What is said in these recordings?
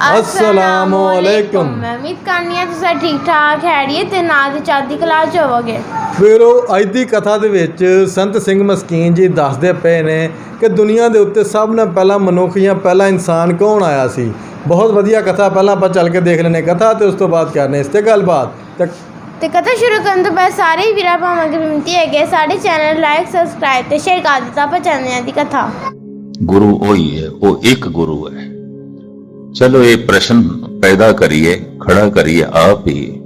ਅਸਲਾਮੁ ਅਲੈਕੁਮ ਮੈਂ ਉਮੀਦ ਕਰਨੀ ਆ ਤੁਸੀਂ ਠੀਕ ਠਾਕ ਹੈੜੀਏ ਤੇ ਨਾਲ ਦੀ ਚੜ੍ਹਦੀ ਕਲਾ ਚ ਹੋਵੋਗੇ ਵੀਰੋ ਅੱਜ ਦੀ ਕਥਾ ਦੇ ਵਿੱਚ ਸੰਤ ਸਿੰਘ ਮਸਕੀਨ ਜੀ ਦੱਸਦੇ ਪਏ ਨੇ ਕਿ ਦੁਨੀਆ ਦੇ ਉੱਤੇ ਸਭ ਨਾਲੋਂ ਪਹਿਲਾਂ ਮਨੁੱਖ ਜਾਂ ਪਹਿਲਾ ਇਨਸਾਨ ਕੌਣ ਆਇਆ ਸੀ ਬਹੁਤ ਵਧੀਆ ਕਥਾ ਪਹਿਲਾਂ ਆਪਾਂ ਚੱਲ ਕੇ ਦੇਖ ਲੈਨੇ ਕਥਾ ਤੇ ਉਸ ਤੋਂ ਬਾਅਦ ਕਰਨੇ ਇਸ ਤੇ ਗੱਲਬਾਤ ਤੇ ਤੇ ਕਥਾ ਸ਼ੁਰੂ ਕਰਨ ਤੋਂ ਪਹਿਲਾਂ ਸਾਰੇ ਵੀਰਾਂ ਭਾਵਾਂ ਦੀ ਬੇਨਤੀ ਹੈ ਕਿ ਸਾਡੇ ਚੈਨਲ ਲਾਈਕ ਸਬਸਕ੍ਰਾਈਬ ਤੇ ਸ਼ੇਅਰ ਕਰ ਦਿੱਤਾ ਆਪਾਂ ਚੱਲਦੇ ਦੀ ਕਥਾ ਗੁਰੂ ਉਹੀ ਹੈ ਉਹ ਇੱਕ ਗੁਰੂ ਹੈ ਚਲੋ ਇਹ ਪ੍ਰਸ਼ਨ ਪੈਦਾ ਕਰੀਏ ਖੜਾ ਕਰੀਏ ਆਪ ਹੀ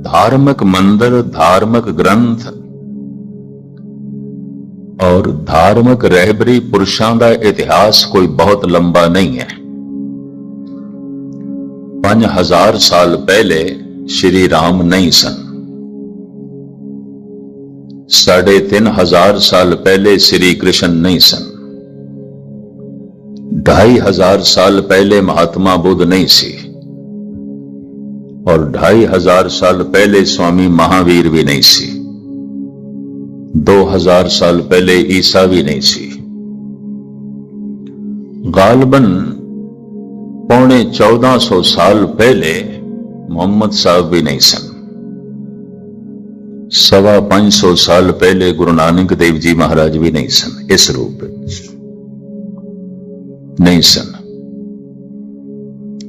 धार्मिक मंदिर धार्मिक ग्रंथ ਔਰ ਧਾਰਮਿਕ ਰਹਿਬਰੀ ਪੁਰਸ਼ਾਂ ਦਾ ਇਤਿਹਾਸ ਕੋਈ ਬਹੁਤ ਲੰਬਾ ਨਹੀਂ ਹੈ 5000 ਸਾਲ ਪਹਿਲੇ ਸ਼੍ਰੀ ਰਾਮ ਨਹੀਂ ਸਨ ਸਾਢੇ ਤਿੰਨ ਹਜ਼ਾਰ ਸਾਲ ਪਹਿਲੇ ਸ਼੍ਰੀ ਕ੍ਰਿਸ਼ਨ ਨਹੀਂ ਸਨ ढाई हजार साल पहले महात्मा बुद्ध नहीं सी और ढाई हजार साल पहले स्वामी महावीर भी नहीं सी दो हजार साल पहले ईसा भी नहीं सी गालबन पौने चौदह सौ साल पहले मोहम्मद साहब भी नहीं सन सवा पांच सौ साल पहले गुरु नानक देव जी महाराज भी नहीं सन इस रूप में नहीं सन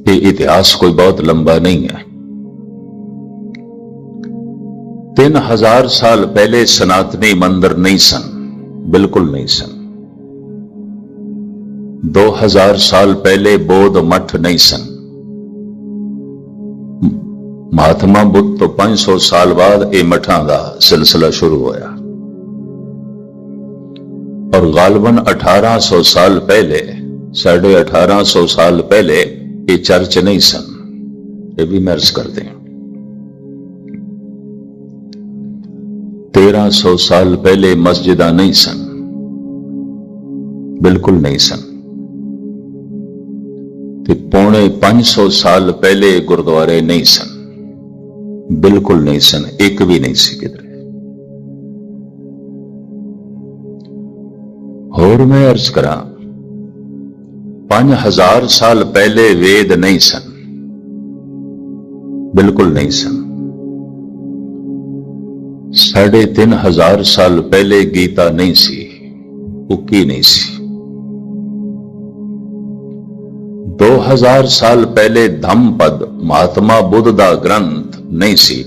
ये इतिहास कोई बहुत लंबा नहीं है ਤਿੰਨ ਹਜ਼ਾਰ ਸਾਲ ਪਹਿਲੇ ਸਨਾਤਨੀ ਮੰਦਰ ਨਹੀਂ ਸਨ ਬਿਲਕੁਲ ਨਹੀਂ ਸਨ 2000 ਸਾਲ ਪਹਿਲੇ ਬੋਧ ਮਠ ਨਹੀਂ ਸਨ ਮਹਾਤਮਾ ਬੁੱਧ ਤੋਂ 500 ਸਾਲ ਬਾਅਦ ਇਹ ਮਠਾਂ ਦਾ ਸਿਲਸਿਲਾ ਸ਼ੁਰੂ ਹੋਇਆ ਔਰ ਗਾਲਬਨ 1800 ਸਾਲ ਪਹਿਲੇ ਸਾਢੇ 1800 ਸਾਲ ਪਹਿਲੇ ਇਹ ਚਰਚ ਨਹੀਂ ਸਨ। ਇਹ ਵੀ ਮੈਂ ਅਰਜ਼ ਕਰਦੇ ਹਾਂ। 1300 ਸਾਲ ਪਹਿਲੇ ਮਸਜਿਦਾਂ ਨਹੀਂ ਸਨ। ਬਿਲਕੁਲ ਨਹੀਂ ਸਨ। ਤੇ ਪੌਣੇ 500 ਸਾਲ ਪਹਿਲੇ ਗੁਰਦੁਆਰੇ ਨਹੀਂ ਸਨ। ਬਿਲਕੁਲ ਨਹੀਂ ਸਨ। ਇੱਕ ਵੀ ਨਹੀਂ ਸੀ ਕਿਧਰੇ। ਹੋਰ ਮੈਂ ਅਰਜ਼ ਕਰਾਂ 5000 ਸਾਲ ਪਹਿਲੇ ਵੇਦ ਨਹੀਂ ਸਨ। ਬਿਲਕੁਲ ਨਹੀਂ ਸਨ। ਸਾਢੇ ਤਿੰਨ ਹਜ਼ਾਰ ਸਾਲ ਪਹਿਲੇ ਗੀਤਾ ਨਹੀਂ ਸੀ ਉੱਕੀ ਨਹੀਂ ਸੀ। 2000 ਸਾਲ ਪਹਿਲੇ ਧੰਮਪਦ ਮਹਾਤਮਾ ਬੁੱਧ ਦਾ ਗ੍ਰੰਥ ਨਹੀਂ ਸੀ।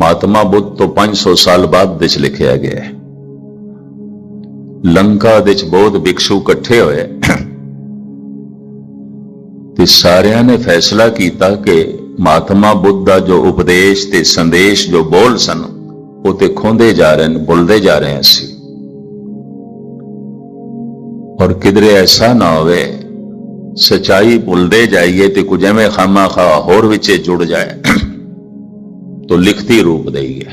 ਮਹਾਤਮਾ ਬੁੱਧ ਤੋਂ 500 ਸਾਲ ਬਾਅਦ ਵਿੱਚ ਲਿਖਿਆ ਗਿਆ ਹੈ। ਲੰਕਾ ਵਿੱਚ ਬੋਧ ਭਿਕਸ਼ੂ ਇਕੱਠੇ ਹੋਏ। ਤੇ ਸਾਰਿਆਂ ਨੇ ਫੈਸਲਾ ਕੀਤਾ ਕਿ ਮਹਾਤਮਾ ਬੁੱਧ ਦਾ ਜੋ ਉਪਦੇਸ਼ ਤੇ ਸੰਦੇਸ਼ ਜੋ ਬੋਲ ਸਨ, ਉਹ ਤੇ ਖੋਂਦੇ ਜਾ ਰਹੇ ਨੇ ਭੁੱਲਦੇ ਜਾ ਰਹੇ ਹਾਂ ਅਸੀਂ। ਔਰ ਕਿਧਰੇ ਐਸਾ ਨਾ ਹੋਵੇ, ਸਚਾਈ ਭੁੱਲਦੇ ਜਾਈਏ ਤੇ ਕੁਝ ਐਵੇਂ ਖਾਮਾ ਖਾ ਹੋਰ ਵਿੱਚੇ ਜੁੜ ਜਾਏ, ਤੋ ਲਿਖਤੀ ਰੂਪ ਦੇਈਏ।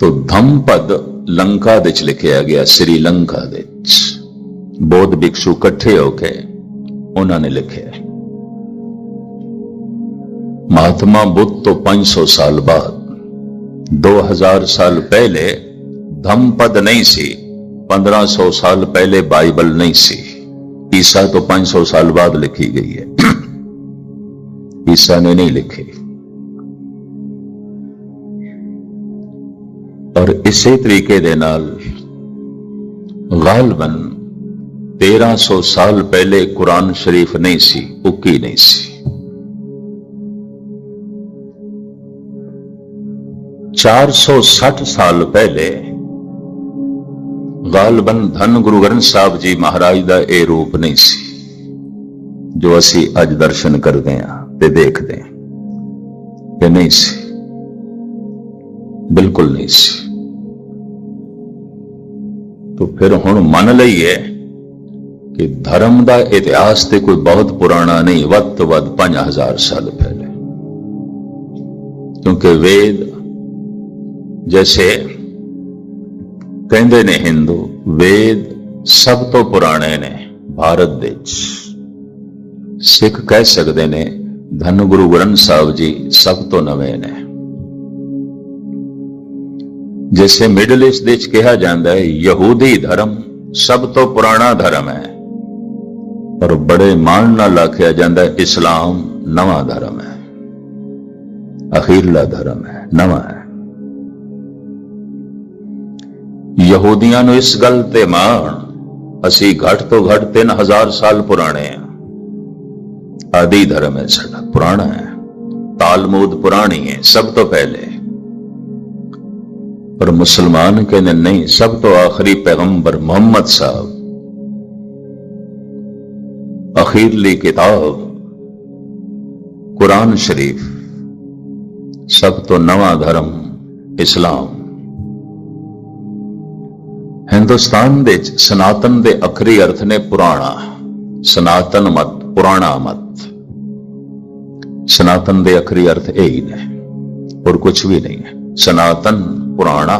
ਤੋ ਧੰਮਪਦ ਲੰਕਾ ਵਿੱਚ ਲਿਖਿਆ ਗਿਆ, ਸ੍ਰੀ ਲੰਕਾ ਵਿੱਚ। ਬੋਧ ਭਿਕਸ਼ੂ ਇਕੱਠੇ ਹੋ ਕੇ ਉਹਨਾਂ ਨੇ ਲਿਖਿਆ ਮਹਾਤਮਾ ਬੁੱਧ ਤੋਂ 500 ਸਾਲ ਬਾਅਦ 2000 ਸਾਲ ਪਹਿਲੇ ਧੰਮਪਦ ਨਹੀਂ ਸੀ 1500 ਸਾਲ ਪਹਿਲੇ ਬਾਈਬਲ ਨਹੀਂ ਸੀ ਈਸਾ ਤੋਂ 500 ਸਾਲ ਬਾਅਦ ਲਿਖੀ ਗਈ ਹੈ ਈਸਾ ਨੇ ਨਹੀਂ ਲਿਖੀ ਔਰ ਇਸੇ ਤਰੀਕੇ ਦੇ ਨਾਲ ਗਾਲਬਨ 1300 ਸਾਲ ਪਹਿਲੇ ਕੁਰਾਨ ਸ਼ਰੀਫ ਨਹੀਂ ਸੀ ਉੱਕੀ ਨਹੀਂ ਸੀ 460 ਸਾਲ ਪਹਿਲੇ ਗਾਲਬਨ ਧੰਨ ਗੁਰੂ ਗ੍ਰੰਥ ਸਾਹਿਬ ਜੀ ਮਹਾਰਾਜ ਦਾ ਇਹ ਰੂਪ ਨਹੀਂ ਸੀ ਜੋ ਅਸੀਂ ਅੱਜ ਦਰਸ਼ਨ ਕਰਦੇ ਹਾਂ ਤੇ ਦੇਖਦੇ ਹਾਂ ਇਹ ਨਹੀਂ ਸੀ ਬਿਲਕੁਲ ਨਹੀਂ ਸੀ तो फिर ਹੁਣ ਮੰਨ ਲਈਏ ਕਿ ਧਰਮ ਦਾ ਇਤਿਹਾਸ ਤੇ ਕੋਈ ਬਹੁਤ ਪੁਰਾਣਾ ਨਹੀਂ, ਵੱਧ ਤੋਂ ਵੱਧ 5000 ਸਾਲ ਪਹਿਲੇ। ਕਿਉਂਕਿ ਵੇਦ ਜੈਸੇ ਕਹਿੰਦੇ ਨੇ ਹਿੰਦੂ, ਵੇਦ ਸਭ ਤੋਂ ਪੁਰਾਣੇ ਨੇ ਭਾਰਤ ਦੇ ਵਿੱਚ। ਸਿੱਖ ਕਹਿ ਸਕਦੇ ਨੇ, ਧੰਨ ਗੁਰੂ ਗ੍ਰੰਥ ਸਾਹਿਬ ਜੀ ਸਭ ਤੋਂ ਨਵੇਂ ਨੇ। ਜੈਸੇ ਮਿਡਲ ਈਸਟ ਦੇ ਵਿੱਚ ਕਿਹਾ ਜਾਂਦਾ ਹੈ, ਯਹੂਦੀ ਧਰਮ ਸਭ ਤੋਂ ਪੁਰਾਣਾ ਧਰਮ ਹੈ। ਪਰ ਬੜੇ ਮਾਣ ਨਾਲ ਆਖਿਆ ਜਾਂਦਾ ਇਸਲਾਮ ਨਵਾਂ ਧਰਮ ਹੈ। ਅਖੀਰਲਾ ਧਰਮ ਹੈ, ਨਵਾਂ ਹੈ। ਯਹੂਦੀਆਂ ਨੂੰ ਇਸ ਗੱਲ ਤੇ ਮਾਣ, ਅਸੀਂ ਘੱਟ ਤੋਂ ਘੱਟ 3000 ਸਾਲ ਪੁਰਾਣੇ ਹਾਂ। ਆਦਿ ਧਰਮ ਹੈ ਸਾਡਾ, ਪੁਰਾਣਾ ਹੈ। ਤਾਲਮੂਦ ਪੁਰਾਣੀ ਹੈ, ਸਭ ਤੋਂ ਪਹਿਲੇ। ਪਰ ਮੁਸਲਮਾਨ ਕਹਿੰਦੇ, ਨਹੀਂ, ਸਭ ਤੋਂ ਆਖਰੀ ਪੈਗੰਬਰ ਮੁਹੰਮਦ ਸਾਹਿਬ ਅਖੀਰਲੀ ਕਿਤਾਬ, ਕੁਰਾਨ ਸ਼ਰੀਫ, ਸਭ ਤੋਂ ਨਵਾਂ ਧਰਮ ਇਸਲਾਮ। ਹਿੰਦੁਸਤਾਨ ਦੇ ਵਿੱਚ ਸਨਾਤਨ ਦੇ ਅਖਰੀ ਅਰਥ ਨੇ ਪੁਰਾਣਾ, ਸਨਾਤਨ ਮਤ, ਪੁਰਾਣਾ ਮਤ। ਸਨਾਤਨ ਦੇ ਅਖਰੀ ਅਰਥ ਇਹ ਹੀ ਨੇ, ਹੋਰ ਕੁਝ ਵੀ ਨਹੀਂ ਹੈ। ਸਨਾਤਨ, ਪੁਰਾਣਾ।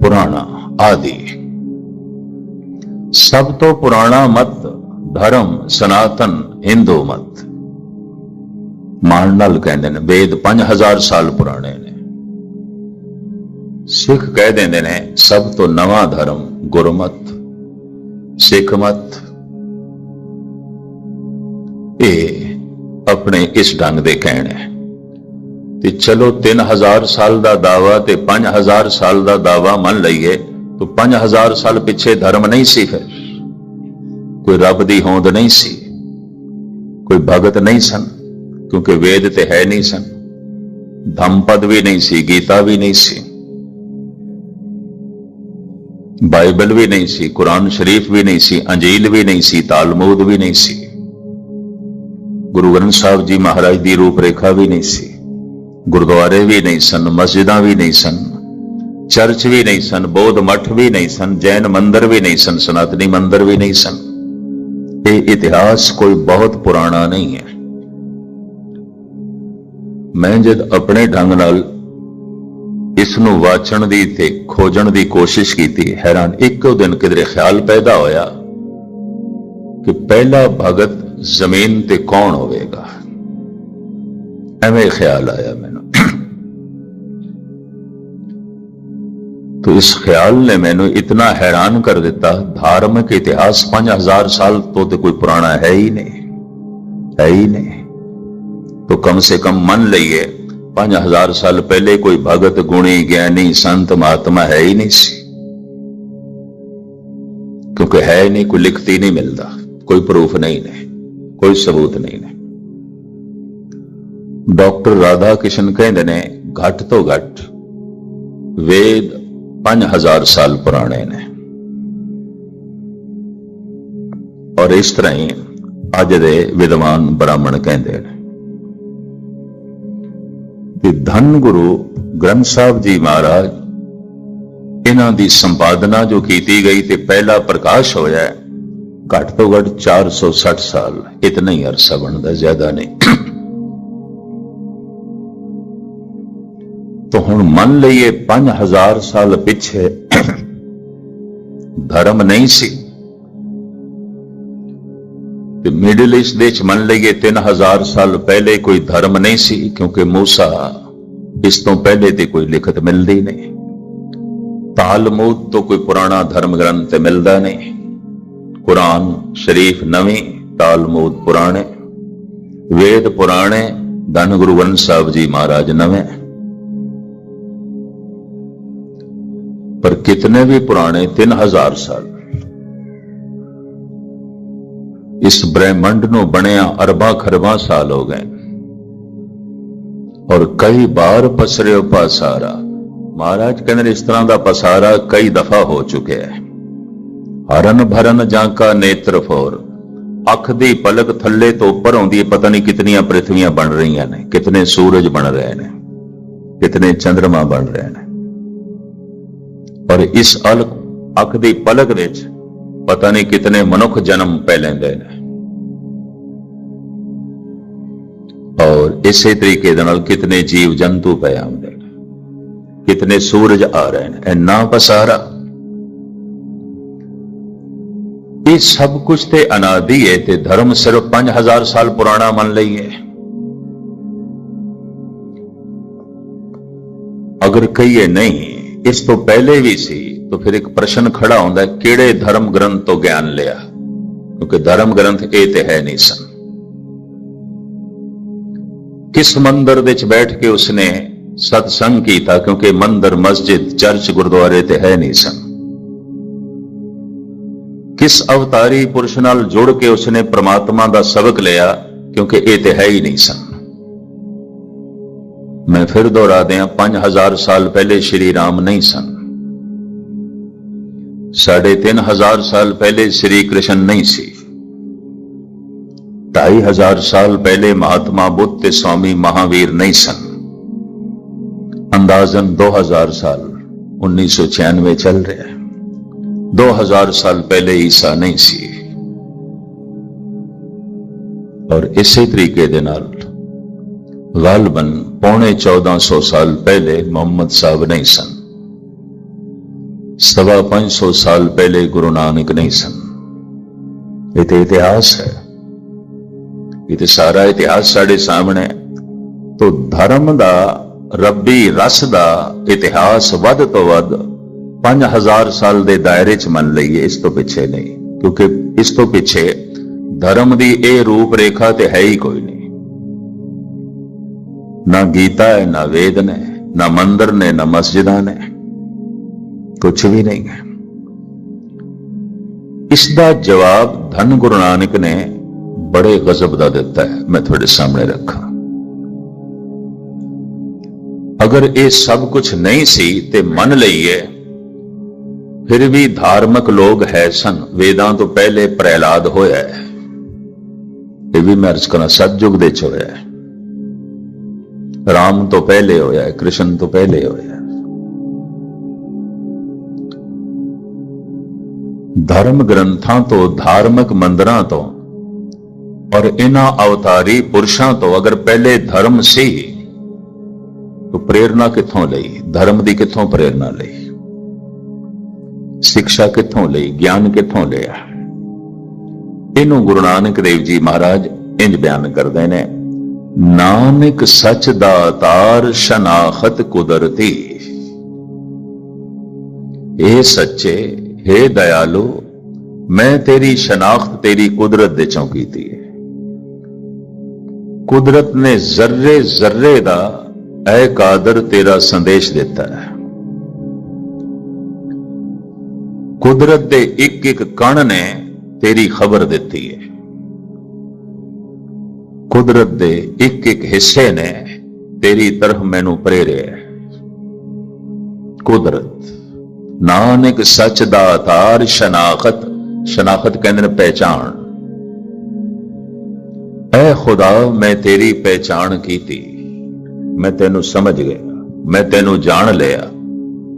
ਪੁਰਾਣਾ ਆਦਿ। ਸਭ ਤੋਂ ਪੁਰਾਣਾ ਮਤ, ਧਰਮ, ਸਨਾਤਨ, ਹਿੰਦੂ ਮਤ। ਮਾਣ ਨਾਲ ਕਹਿੰਦੇ ਨੇ, ਵੇਦ 5000 ਸਾਲ ਪੁਰਾਣੇ ਨੇ। ਸਿੱਖ ਕਹਿ ਦਿੰਦੇ ਨੇ, ਸਭ ਤੋਂ ਨਵਾਂ ਧਰਮ ਗੁਰਮਤ, ਸਿੱਖ ਮਤ। ਇਹ ਆਪਣੇ ਇਸ ਢੰਗ ਦੇ ਕਹਿਣ ਹੈ। ਤੇ ਚਲੋ 3000 ਸਾਲ ਦਾ ਦਾਵਾ ਤੇ 5000 ਸਾਲ ਦਾ ਦਾਵਾ ਮੰਨ ਲਈਏ ਤਾਂ 5000 ਸਾਲ ਪਿੱਛੇ ਧਰਮ ਨਹੀਂ ਸੀ ਫਿਰ। ਕੋਈ ਰੱਬ ਦੀ ਹੋਂਦ ਨਹੀਂ ਸੀ। ਕੋਈ ਭਗਤ ਨਹੀਂ ਸਨ, ਕਿਉਂਕਿ ਵੇਦ ਤੇ ਹੈ ਨਹੀਂ ਸਨ। ਧੰਮਪਦ ਵੀ ਨਹੀਂ ਸੀ, ਗੀਤਾ ਵੀ ਨਹੀਂ ਸੀ। ਬਾਈਬਲ ਵੀ ਨਹੀਂ ਸੀ, ਕੁਰਾਨ ਸ਼ਰੀਫ ਵੀ ਨਹੀਂ ਸੀ, ਅੰਜੀਲ ਵੀ ਨਹੀਂ ਸੀ, ਤਾਲਮੂਦ ਵੀ ਨਹੀਂ ਸੀ। ਗੁਰੂ ਗ੍ਰੰਥ ਸਾਹਿਬ ਜੀ ਮਹਾਰਾਜ ਦੀ ਰੂਪ ਰੇਖਾ ਵੀ ਨਹੀਂ ਸੀ। ਗੁਰਦੁਆਰੇ ਵੀ ਨਹੀਂ ਸਨ, ਮਸਜਿਦਾਂ ਵੀ ਨਹੀਂ ਸਨ। ਚਰਚ ਵੀ ਨਹੀਂ ਸਨ, ਬੌਧ ਮਠ ਵੀ ਨਹੀਂ ਸਨ, ਜੈਨ ਮੰਦਰ ਵੀ ਨਹੀਂ ਸਨ, ਸਨਾਤਨੀ ਮੰਦਰ ਵੀ ਨਹੀਂ ਸਨ। ਇਹ ਇਤਿਹਾਸ ਕੋਈ ਬਹੁਤ ਪੁਰਾਣਾ ਨਹੀਂ ਹੈ। ਮੈਂ ਜਦ ਆਪਣੇ ਢੰਗ ਨਾਲ ਇਸ ਨੂੰ ਵਾਚਣ ਦੀ ਤੇ ਖੋਜਣ ਦੀ ਕੋਸ਼ਿਸ਼ ਕੀਤੀ, ਹੈਰਾਨ ਇੱਕੋ ਦਿਨ ਕਿਧਰੇ ਖਿਆਲ ਪੈਦਾ ਹੋਇਆ ਕਿ ਪਹਿਲਾ ਭਗਤ ਜ਼ਮੀਨ ਤੇ ਕੌਣ ਹੋਵੇਗਾ? ਐਵੇਂ ਖਿਆਲ ਆਇਆ। तो इस ख्याल ने मैंने इतना हैरान कर दिता धार्मिक इतिहास पांच हजार साल तो, तो कोई पुराना है ही नहीं है ही नहीं तो कम से कम मन लिए पांच हजार साल पहले कोई भगत गुणी ज्ञानी संत महात्मा है ही नहीं सी क्योंकि है ही नहीं कोई लिखती नहीं मिलता कोई प्रूफ नहीं नहीं कोई सबूत नहीं नहीं डॉक्टर राधा किशन कहते ने घट तो घट वेद 5000 ਸਾਲ ਪੁਰਾਣੇ ਨੇ। ਔਰ ਇਸ ਤਰ੍ਹਾਂ ਹੀ ਅੱਜ ਦੇ ਵਿਦਵਾਨ ਬ੍ਰਾਹਮਣ ਕਹਿੰਦੇ ਨੇ ਕਿ ਧੰਨ ਗੁਰੂ ਗ੍ਰੰਥ ਸਾਹਿਬ ਜੀ ਮਹਾਰਾਜ, ਇਹਨਾਂ ਦੀ ਸੰਪਾਦਨਾ ਜੋ ਕੀਤੀ ਗਈ ਤੇ ਪਹਿਲਾ ਪ੍ਰਕਾਸ਼ ਹੋਇਆ, ਘੱਟ ਤੋਂ ਘੱਟ 460 ਸਾਲ, ਇਤਨਾ ਹੀ ਅਰਸਾ ਬਣਦਾ, ਜ਼ਿਆਦਾ ਨਹੀਂ। तो ਹੁਣ ਮੰਨ ਲਈਏ 5000 ਸਾਲ ਪਿੱਛੇ ਧਰਮ ਨਹੀਂ ਸੀ ਤੇ ਮਿਡਲ ਈਸਟ ਦੇ ਚ ਮੰਨ ਲਈਏ 3000 ਸਾਲ ਪਹਿਲੇ ਕੋਈ ਧਰਮ ਨਹੀਂ ਸੀ ਕਿਉਂਕਿ موسی ਇਸ ਤੋਂ ਪਹਿਲੇ ਤੇ ਕੋਈ ਲਿਖਤ ਮਿਲਦੀ ਨਹੀਂ ਤਾਲਮੂਦ ਤੋਂ ਕੋਈ ਪੁਰਾਣਾ ਧਰਮ ਗ੍ਰੰਥ ਤੇ ਮਿਲਦਾ ਨਹੀਂ ਕੁਰਾਨ ਸ਼ਰੀਫ ਨਵੀਂ ਤਾਲਮੂਦ ਪੁਰਾਣੇ ਵੇਦ ਪੁਰਾਣੇ ਧੰਨ ਗੁਰੂ ਗ੍ਰੰਥ ਸਾਹਿਬ ਜੀ ਮਹਾਰਾਜ ਨਵੇਂ ਪਰ ਕਿਤਨੇ ਵੀ ਪੁਰਾਣੇ 3000 ਸਾਲ ਇਸ ਬ੍ਰਹਿਮੰਡ ਨੂੰ ਬਣਿਆ ਅਰਬਾਂ ਖਰਬਾਂ ਸਾਲ ਹੋ ਗਏ ਔਰ ਕਈ ਵਾਰ ਪਸਰਿਓ ਪਸਾਰਾ ਮਹਾਰਾਜ ਕਹਿੰਦੇ ਨੇ ਇਸ ਤਰ੍ਹਾਂ ਦਾ ਪਸਾਰਾ ਕਈ ਦਫਾ ਹੋ ਚੁੱਕਿਆ ਹੈ ਹਰਨ ਭਰਨ ਜਾਂ ਕਾ ਨੇਤਰ ਫੋਰ ਅੱਖ ਦੀ ਪਲਕ ਥੱਲੇ ਤੋਂ ਉੱਪਰ ਆਉਂਦੀ ਹੈ ਪਤਾ ਨਹੀਂ ਕਿਤਨੀਆਂ ਪ੍ਰਿਥਵੀਆਂ ਬਣ ਰਹੀਆਂ ਨੇ ਕਿਤਨੇ ਸੂਰਜ ਬਣ ਰਹੇ ਨੇ ਕਿਤਨੇ ਚੰ드ਰਮਾ ਬਣ ਰਹੇ ਨੇ ਪਰ ਇਸ ਅਲਕ ਅੱਖ ਦੀ ਪਲਕ ਵਿੱਚ ਪਤਾ ਨਹੀਂ ਕਿਤਨੇ ਮਨੁੱਖ ਜਨਮ ਪੈ ਲੈਂਦੇ ਨੇ। ਔਰ ਇਸੇ ਤਰੀਕੇ ਦੇ ਨਾਲ ਕਿਤਨੇ ਜੀਵ ਜੰਤੂ ਪੈ ਆਉਂਦੇ ਨੇ। ਕਿਤਨੇ ਸੂਰਜ ਆ ਰਹੇ ਨੇ। ਇੰਨਾ ਪਸਾਰਾ। ਇਹ ਸਭ ਕੁਝ ਤੇ ਅਨਾਦੀ ਹੈ ਤੇ ਧਰਮ ਸਿਰਫ 5000 ਸਾਲ ਪੁਰਾਣਾ ਮੰਨ ਲਈਏ ਅਗਰ ਕਹੀਏ ਨਹੀਂ ਇਸ ਤੋਂ ਪਹਿਲੇ ਵੀ ਸੀ, ਤਾਂ ਫਿਰ ਇੱਕ ਪ੍ਰਸ਼ਨ ਖੜਾ ਹੁੰਦਾ ਕਿਹੜੇ ਧਰਮ ਗ੍ਰੰਥ ਤੋਂ ਗਿਆਨ ਲਿਆ? ਕਿਉਂਕਿ ਧਰਮ ਗ੍ਰੰਥ ਇਹ ਤੇ ਹੈ ਨਹੀਂ ਸਨ। ਕਿਸ ਮੰਦਰ ਵਿੱਚ ਬੈਠ ਕੇ ਉਸਨੇ ਸਤਸੰਗ ਕੀਤਾ? ਕਿਉਂਕਿ ਮੰਦਰ, ਮਸਜਿਦ, ਚਰਚ, ਗੁਰਦੁਆਰੇ ਤੇ ਹੈ ਨਹੀਂ ਸਨ। ਕਿਸ ਅਵਤਾਰੀ ਪੁਰਸ਼ ਨਾਲ ਜੁੜ ਕੇ ਉਸਨੇ ਪ੍ਰਮਾਤਮਾ ਦਾ ਸਬਕ ਲਿਆ? ਕਿਉਂਕਿ ਇਹ ਤੇ ਹੈ ਹੀ ਨਹੀਂ ਸਨ। ਮੈਂ ਫਿਰ ਦੁਹਰਾ ਦਿਆਂ 5000 ਸਾਲ ਪਹਿਲੇ ਸ਼੍ਰੀ ਰਾਮ ਨਹੀਂ ਸਨ। ਸਾਢੇ ਤਿੰਨ ਹਜ਼ਾਰ ਸਾਲ ਪਹਿਲੇ ਸ਼੍ਰੀ ਕ੍ਰਿਸ਼ਨ ਨਹੀਂ ਸੀ। ਢਾਈ ਹਜ਼ਾਰ ਸਾਲ ਪਹਿਲੇ ਮਹਾਤਮਾ ਬੁੱਧ ਤੇ ਸਵਾਮੀ ਮਹਾਵੀਰ ਨਹੀਂ ਸਨ। ਅੰਦਾਜ਼ਨ 2000 ਸਾਲ 1996 ਚੱਲ ਰਿਹਾ ਹੈ। 2000 ਸਾਲ ਪਹਿਲੇ ਈਸਾ ਨਹੀਂ ਸੀ। ਔਰ ਇਸੇ ਤਰੀਕੇ ਦੇ ਨਾਲ ਗਾਲਬਨ ਪੌਣੇ 1400 ਸਾਲ ਪਹਿਲੇ ਮੁਹੰਮਦ ਸਾਹਿਬ ਨਹੀਂ ਸਨ। ਸਵਾ 500 ਸਾਲ ਪਹਿਲੇ ਗੁਰੂ ਨਾਨਕ ਨਹੀਂ ਸਨ। ਇਹ ਤੇ ਇਤਿਹਾਸ ਹੈ। ਇਹ ਤੇ ਸਾਰਾ ਇਤਿਹਾਸ ਸਾਡੇ ਸਾਹਮਣੇ ਹੈ। ਤੋ ਧਰਮ ਦਾ, ਰੱਬੀ ਰਸ ਦਾ ਇਤਿਹਾਸ ਵੱਧ ਤੋਂ ਵੱਧ 5000 ਸਾਲ ਦੇ ਦਾਇਰੇ 'ਚ ਮੰਨ ਲਈਏ, ਇਸ ਤੋਂ ਪਿੱਛੇ ਨਹੀਂ। ਕਿਉਂਕਿ ਇਸ ਤੋਂ ਪਿੱਛੇ ਧਰਮ ਦੀ ਇਹ ਰੂਪ ਰੇਖਾ ਤੇ ਹੈ ਹੀ ਕੋਈ ਨਹੀਂ। ਨਾ ਗੀਤਾ ਹੈ, ਨਾ ਵੇਦ ਨੇ, ਨਾ ਮੰਦਰ ਨੇ, ਨਾ ਮਸਜਿਦਾਂ ਨੇ। ਕੁਝ ਵੀ ਨਹੀਂ ਹੈ। ਇਸ ਦਾ ਜਵਾਬ ਧੰਨ ਗੁਰੂ ਨਾਨਕ ਨੇ ਬੜੇ ਗਜ਼ਬ ਦਾ ਦਿੱਤਾ ਹੈ। ਮੈਂ ਤੁਹਾਡੇ ਸਾਹਮਣੇ ਰੱਖਾਂ। ਅਗਰ ਇਹ ਸਭ ਕੁਝ ਨਹੀਂ ਸੀ ਤੇ ਮੰਨ ਲਈਏ, ਫਿਰ ਵੀ ਧਾਰਮਿਕ ਲੋਕ ਹੈ ਸਨ। ਵੇਦਾਂ ਤੋਂ ਪਹਿਲੇ ਪ੍ਰਹਿਲਾਦ ਹੋਇਆ ਹੈ। ਇਹ ਵੀ ਮੈਂ ਅਰਜ਼ ਕਰਾਂ ਸਤਜੁਗ ਦੇ ਚ ਹੋਇਆ ਹੈ। ਰਾਮ ਤੋਂ ਪਹਿਲੇ ਹੋਇਆ ਹੈ, ਕ੍ਰਿਸ਼ਨ ਤੋਂ ਪਹਿਲੇ ਹੋਇਆ ਹੈ। ਧਰਮ ਗ੍ਰੰਥਾਂ ਤੋਂ, ਧਾਰਮਿਕ ਮੰਦਰਾਂ ਤੋਂ ਔਰ ਇਹਨਾਂ ਅਵਤਾਰੀ ਪੁਰਸ਼ਾਂ ਤੋਂ ਅਗਰ ਪਹਿਲੇ ਧਰਮ ਸੀ, ਤਾਂ ਪ੍ਰੇਰਣਾ ਕਿੱਥੋਂ ਲਈ? ਧਰਮ ਦੀ ਕਿੱਥੋਂ ਪ੍ਰੇਰਣਾ ਲਈ? ਸਿੱਖਿਆ ਕਿੱਥੋਂ ਲਈ? ਗਿਆਨ ਕਿੱਥੋਂ ਲਿਆ? ਇਹਨੂੰ ਗੁਰੂ ਨਾਨਕ ਦੇਵ ਜੀ ਮਹਾਰਾਜ ਇੰਜ ਬਿਆਨ ਕਰਦੇ ਨੇ ਨਾਨਕ ਸੱਚ ਦਾ ਤਾਰ ਸ਼ਨਾਖਤ ਕੁਦਰਤੀ। ਇਹ ਸੱਚੇ हे ਦਇਆਲੋ, ਮੈਂ ਤੇਰੀ ਸ਼ਨਾਖਤ, ਤੇਰੀ ਕੁਦਰਤ ਦੇ ਚੋਂ ਕੀਤੀ ਹੈ। ਕੁਦਰਤ ਨੇ ਜ਼ਰਰੇ ਜ਼ਰਰੇ ਦਾ ਐ ਕਾਦਰ ਤੇਰਾ ਸੰਦੇਸ਼ ਦਿੱਤਾ ਹੈ। ਕੁਦਰਤ ਦੇ ਇੱਕ ਇੱਕ ਕਣ ਨੇ ਤੇਰੀ ਖਬਰ ਦਿੱਤੀ ਹੈ। ਕੁਦਰਤ ਦੇ ਇੱਕ ਇੱਕ ਹਿੱਸੇ ਨੇ, ਤੇਰੀ ਤਰਫ ਮੈਨੂੰ ਪ੍ਰੇਰਿਆ ਕੁਦਰਤ, ਨਾਨਕ ਸੱਚ ਦਾ ਆਧਾਰ ਸ਼ਨਾਖਤ ਸ਼ਨਾਖਤ ਕਹਿੰਦੇ ਨੇ ਪਹਿਚਾਨ ਐ ਖੁਦਾ, ਮੈਂ ਤੇਰੀ ਪਹਿਚਾਨ ਕੀਤੀ। ਮੈਂ ਤੈਨੂੰ ਸਮਝ ਗਿਆ, ਮੈਂ ਤੈਨੂੰ ਜਾਣ ਲਿਆ।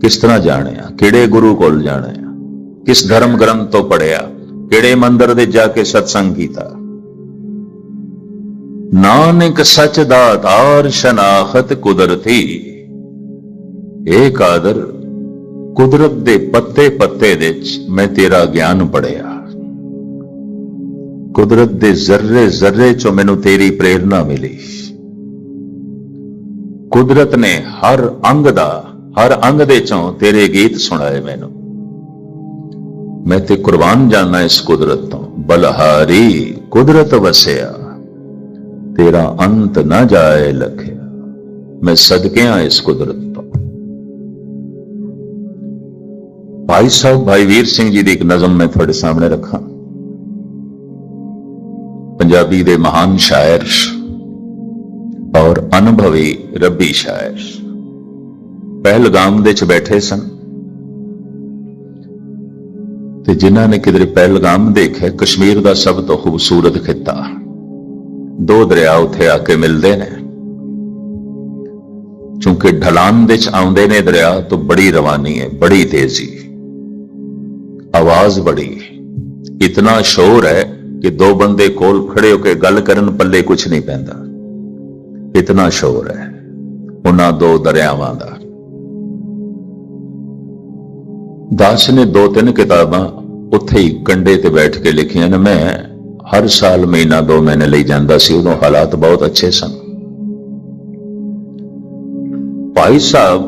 ਕਿਸ ਤਰ੍ਹਾਂ ਜਾਣਿਆ? ਕਿਹੜੇ ਗੁਰੂ ਕੋਲ ਜਾਣਿਆ? ਕਿਸ ਧਰਮ ਗ੍ਰੰਥ ਤੋਂ ਪੜਿਆ ਕਿਹੜੇ ਮੰਦਰ ਦੇ ਜਾ ਕੇ ਸਤਸੰਗ ਕੀਤਾ? ਨਾਨਕ ਸੱਚ ਦਾ ਆਧਾਰ ਸ਼ਨਾਖਤ ਕੁਦਰਤੀ। ਇਹ ਕਾਦਰ ਕੁਦਰਤ ਦੇ ਪੱਤੇ ਪੱਤੇ ਦੇ ਵਿੱਚ ਮੈਂ ਤੇਰਾ ਗਿਆਨ ਪੜਿਆ ਕੁਦਰਤ ਦੇ ਜ਼ਰਰੇ ਜ਼ਰਰੇ ਚੋਂ ਮੈਨੂੰ ਤੇਰੀ ਪ੍ਰੇਰਣਾ ਮਿਲੀ। ਕੁਦਰਤ ਨੇ ਹਰ ਅੰਗ ਦਾ, ਹਰ ਅੰਗ ਦੇ ਚੋਂ ਤੇਰੇ ਗੀਤ ਸੁਣਾਏ ਮੈਨੂੰ। ਮੈਂ ਤੇ ਕੁਰਬਾਨ ਜਾਣਾ ਇਸ ਕੁਦਰਤ ਤੋਂ। ਬਲਹਾਰੀ ਕੁਦਰਤ ਵਸਿਆ। ਤੇਰਾ ਅੰਤ ਨਾ ਜਾਏ ਲਖਿਆ ਮੈਂ ਸਦਕਿਆਂ ਇਸ ਕੁਦਰਤ ਤੋਂ। ਭਾਈ ਸਾਹਿਬ, ਭਾਈ ਵੀਰ ਸਿੰਘ ਜੀ ਦੀ ਇੱਕ ਨਜ਼ਮ ਮੈਂ ਤੁਹਾਡੇ ਸਾਹਮਣੇ ਰੱਖਾਂ। ਪੰਜਾਬੀ ਦੇ ਮਹਾਨ ਸ਼ਾਇਰ ਔਰ ਅਨੁਭਵੀ ਰੱਬੀ ਸ਼ਾਇਰ ਪਹਿਲਗਾਮ ਦੇ ਚ ਬੈਠੇ ਸਨ। ਤੇ ਜਿਨ੍ਹਾਂ ਨੇ ਕਿਧਰੇ ਪਹਿਲਗਾਮ ਦੇਖਿਆ, ਕਸ਼ਮੀਰ ਦਾ ਸਭ ਤੋਂ ਖੂਬਸੂਰਤ ਖਿੱਤਾ। ਦੋ ਦਰਿਆ ਉੱਥੇ ਆ ਕੇ ਮਿਲਦੇ ਨੇ। ਕਿਉਂਕਿ ਢਲਾਨ ਵਿੱਚ ਆਉਂਦੇ ਨੇ ਦਰਿਆ ਤੋਂ ਬੜੀ ਰਵਾਨੀ ਹੈ, ਬੜੀ ਤੇਜ਼ੀ। ਆਵਾਜ਼ ਬੜੀ। ਇਤਨਾ ਸ਼ੋਰ ਹੈ ਕਿ ਦੋ ਬੰਦੇ ਕੋਲ ਖੜੇ ਹੋ ਕੇ ਗੱਲ ਕਰਨ ਪੱਲੇ ਕੁਝ ਨਹੀਂ ਪੈਂਦਾ। ਇਤਨਾ ਸ਼ੋਰ ਹੈ ਉਹਨਾਂ ਦੋ ਦਰਿਆਵਾਂ ਦਾ। ਦਾਸ ਨੇ ਦੋ ਤਿੰਨ ਕਿਤਾਬਾਂ ਉੱਥੇ ਹੀ ਕੰਡੇ ਤੇ ਬੈਠ ਕੇ ਲਿਖੀਆਂ ਨੇ। ਮੈਂ ਹਰ ਸਾਲ ਮਹੀਨਾ ਦੋ ਮਹੀਨੇ ਲਈ ਜਾਂਦਾ ਸੀ ਉਦੋਂ ਹਾਲਾਤ ਬਹੁਤ ਅੱਛੇ ਸਨ। ਭਾਈ ਸਾਹਿਬ,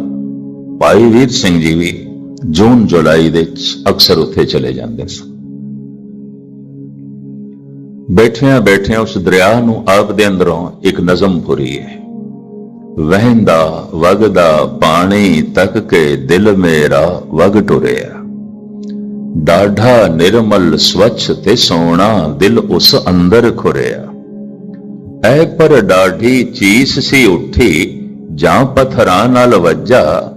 ਭਾਈ ਵੀਰ ਸਿੰਘ ਜੀ ਵੀ ਜੂਨ, ਜੁਲਾਈ ਦੇ ਅਕਸਰ ਉੱਥੇ ਚਲੇ ਜਾਂਦੇ ਸਨ। ਬੈਠਿਆਂ ਬੈਠਿਆਂ ਉਸ ਦਰਿਆ ਨੂੰ ਆਪ ਦੇ ਅੰਦਰੋਂ ਇੱਕ ਨਜ਼ਮ ਪੁਰੀ ਹੈ। ਵਹਿੰਦਾ, ਵਗਦਾ ਪਾਣੀ ਤੱਕ ਕੇ ਦਿਲ ਮੇਰਾ ਵਗ ਟੁਰਿਆ। ਡਾਢਾ ਨਿਰਮਲ ਸਵੱਛ ਤੇ ਸੋਹਣਾ ਦਿਲ ਉਸ ਅੰਦਰ ਖੁਰਿਆ। ਐ ਪਰ ਡਾਢੀ ਚੀਸ ਸੀ ਉੱਠੀ ਜਾਂ ਪਥਰਾਂ ਨਾਲ ਵੱਜਾ।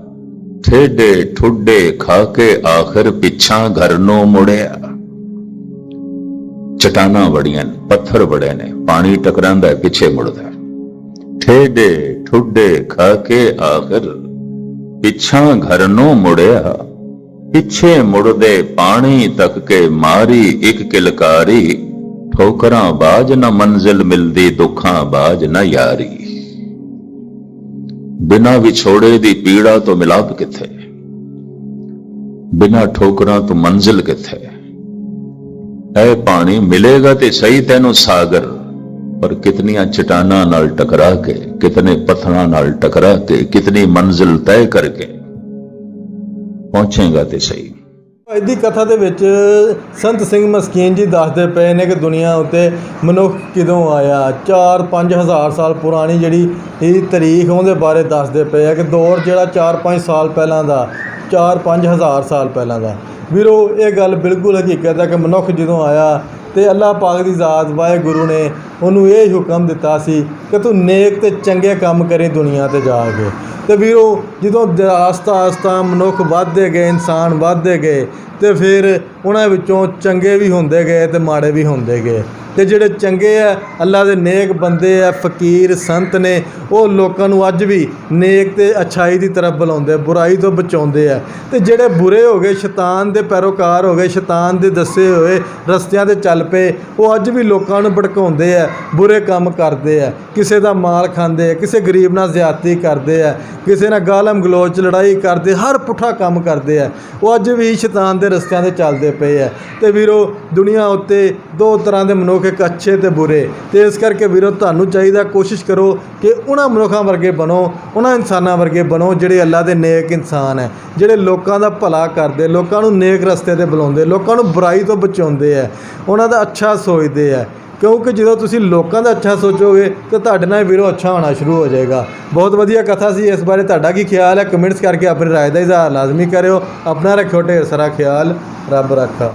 ਠੇਡੇ ਠੁੱਡੇ ਖਾ ਕੇ ਆਖਰ ਪਿੱਛਾਂ ਘਰ ਨੂੰ ਮੁੜਿਆ। ਚਟਾਨਾਂ ਬੜੀਆਂ ਨੇ, ਪੱਥਰ ਬੜੇ ਨੇ ਪਾਣੀ ਟਕਰਾਂਦਾ ਪਿੱਛੇ ਮੁੜਦਾ ਠੇਡੇ ਠੁੱਡੇ ਖਾ ਕੇ ਆਖਰ ਪਿੱਛਾਂ ਘਰ ਨੂੰ ਮੁੜਿਆ। ਪਿੱਛੇ ਮੁੜਦੇ ਪਾਣੀ ਤੱਕ ਕੇ ਮਾਰੀ ਇੱਕ ਕਿਲਕਾਰੀ। ਠੋਕਰਾਂ ਬਾਜ ਨਾ ਮੰਜ਼ਿਲ ਮਿਲਦੀ, ਦੁੱਖਾਂ ਬਾਜ ਨਾ ਯਾਰੀ। ਬਿਨਾ ਵਿਛੋੜੇ ਦੀ ਪੀੜਾ ਤੋਂ ਮਿਲਾਪ ਕਿੱਥੇ? ਬਿਨਾ ਠੋਕਰਾਂ ਤੋਂ ਮੰਜ਼ਿਲ ਕਿੱਥੇ? ਐ ਪਾਣੀ ਮਿਲੇਗਾ ਤੇ ਸਹੀ ਤੈਨੂੰ ਸਾਗਰ। ਪਰ ਕਿਤਨੀਆਂ ਚਟਾਨਾਂ ਨਾਲ ਟਕਰਾ ਕੇ, ਕਿਤਨੇ ਪੱਥਰਾਂ ਨਾਲ ਟਕਰਾ ਕੇ, ਕਿਤਨੀ ਮੰਜ਼ਿਲ ਤੈਅ ਕਰਕੇ। ਪਹੁੰਚੇਗਾ ਤੇ ਸਹੀ। ਅੱਜ ਦੀ ਕਥਾ ਦੇ ਵਿੱਚ ਸੰਤ ਸਿੰਘ ਮਸਕੀਨ ਜੀ ਦੱਸਦੇ ਪਏ ਨੇ ਕਿ ਦੁਨੀਆ ਉੱਤੇ ਮਨੁੱਖ ਕਿਦੋਂ ਆਇਆ? 4-5 ਹਜ਼ਾਰ ਸਾਲ ਪੁਰਾਣੀ ਜਿਹੜੀ ਇਹ ਤਾਰੀਖ ਉਹਦੇ ਬਾਰੇ ਦੱਸਦੇ ਪਏ ਆ ਕਿ ਦੌਰ ਜਿਹੜਾ 4-5 ਸਾਲ ਪਹਿਲਾਂ ਦਾ 4-5 ਹਜ਼ਾਰ ਸਾਲ ਪਹਿਲਾਂ ਦਾ। ਵੀਰੋ, ਇਹ ਗੱਲ ਬਿਲਕੁਲ ਹਕੀਕਤ ਹੈ ਕਿ ਮਨੁੱਖ ਜਦੋਂ ਆਇਆ ਤੇ ਅੱਲਾਹ ਪਾਕ ਦੀ ਜ਼ਾਤ, ਵਾਹਿਗੁਰੂ ਨੇ ਉਹਨੂੰ ਇਹ ਹੁਕਮ ਦਿੱਤਾ ਸੀ ਕਿ ਤੂੰ ਨੇਕ ਤੇ ਚੰਗੇ ਕੰਮ ਕਰੀ ਦੁਨੀਆ ਤੇ ਜਾ ਕੇ। ਤੇ ਵੀਰੋ, ਜਦੋਂ ਦ- ਆਸਤਾ ਆਸਤਾ ਮਨੁੱਖ ਵੱਧਦੇ ਗਏ, ਇਨਸਾਨ ਵੱਧਦੇ ਗਏ, ਤੇ ਫਿਰ ਉਹਨਾਂ ਵਿੱਚੋਂ ਚੰਗੇ ਵੀ ਹੁੰਦੇ ਗਏ ਤੇ ਮਾੜੇ ਵੀ ਹੁੰਦੇ ਗਏ। ਤੇ ਜਿਹੜੇ ਚੰਗੇ ਆ, ਅੱਲਾ ਦੇ ਨੇਕ ਬੰਦੇ ਆ, ਫਕੀਰ, ਸੰਤ ਨੇ, ਉਹ ਲੋਕਾਂ ਨੂੰ ਅੱਜ ਵੀ ਨੇਕ ਤੇ ਅਛਾਈ ਦੀ ਤਰਫ ਬੁਲਾਉਂਦੇ ਬੁਰਾਈ ਤੋਂ ਬਚਾਉਂਦੇ ਆ। ਤੇ ਜਿਹੜੇ ਬੁਰੇ ਹੋ ਗਏ, ਸ਼ੈਤਾਨ ਦੇ ਪੈਰੋਕਾਰ ਹੋ ਗਏ, ਸ਼ੈਤਾਨ ਦੇ ਦੱਸੇ ਹੋਏ ਰਸਤਿਆਂ ਤੇ ਚੱਲ ਪਏ, ਉਹ ਅੱਜ ਵੀ ਲੋਕਾਂ ਨੂੰ ਭੜਕਾਉਂਦੇ ਆ, ਬੁਰੇ ਕੰਮ ਕਰਦੇ ਆ। ਕਿਸੇ ਦਾ ਮਾਲ ਖਾਂਦੇ ਆ, ਕਿਸੇ ਗਰੀਬ ਨਾਲ ਜ਼ਿਆਦਤੀ ਕਰਦੇ ਆ ਕਿਸੇ ਨਾਲ ਗਾਲਮ ਗਲੋਚ ਲੜਾਈ ਕਰਦੇ, ਹਰ ਪੁੱਠਾ ਕੰਮ ਕਰਦੇ ਆ। ਉਹ ਅੱਜ ਵੀ ਸ਼ੈਤਾਨ ਦੇ ਰਸਤਿਆਂ ਤੇ ਚੱਲਦੇ ਪਏ ਆ। ਤੇ ਵੀਰੋ, ਦੁਨੀਆ ਉੱਤੇ ਦੋ ਤਰ੍ਹਾਂ ਦੇ ਮਨੁੱਖ, ਇੱਕ ਅੱਛੇ ਤੇ ਬੁਰੇ। ਤੇ ਇਸ ਕਰਕੇ ਵੀਰੋ, ਤੁਹਾਨੂੰ ਚਾਹੀਦਾ ਕੋਸ਼ਿਸ਼ ਕਰੋ ਕਿ ਉਹਨਾਂ ਮਨੁੱਖਾਂ ਵਰਗੇ ਬਣੋ, ਉਹਨਾਂ ਇਨਸਾਨਾਂ ਵਰਗੇ ਬਣੋ, ਜਿਹੜੇ ਅੱਲਾ ਦੇ ਨੇਕ ਇਨਸਾਨ ਹੈ, ਜਿਹੜੇ ਲੋਕਾਂ ਦਾ ਭਲਾ ਕਰਦੇ, ਲੋਕਾਂ ਨੂੰ ਨੇਕ ਰਸਤੇ ਤੇ ਬੁਲਾਉਂਦੇ, ਲੋਕਾਂ ਨੂੰ ਬੁਰਾਈ ਤੋਂ ਬਚਾਉਂਦੇ ਆ। ਉਹਨਾਂ ਦਾ ਅੱਛਾ ਸੋਚਦੇ ਆ। ਕਿਉਂਕਿ ਜਦੋਂ ਤੁਸੀਂ ਲੋਕਾਂ ਦਾ ਅੱਛਾ ਸੋਚੋਗੇ ਤਾਂ ਤੁਹਾਡੇ ਨਾਲ ਵੀਰੋ ਅੱਛਾ ਹੋਣਾ ਸ਼ੁਰੂ ਹੋ ਜਾਏਗਾ। ਬਹੁਤ ਵਧੀਆ ਕਥਾ ਸੀ ਇਸ ਬਾਰੇ ਤੁਹਾਡਾ ਕੀ ਖਿਆਲ ਹੈ? ਕਮੈਂਟਸ ਕਰਕੇ ਆਪਣੀ ਰਾਏ ਦਾ ਇਜ਼ਹਾਰ ਲਾਜ਼ਮੀ ਕਰਿਓ। ਆਪਣਾ ਰੱਖਿਓ ਢੇਰ ਸਾਰਾ ਖਿਆਲ। ਰੱਬ ਰੱਖਾ।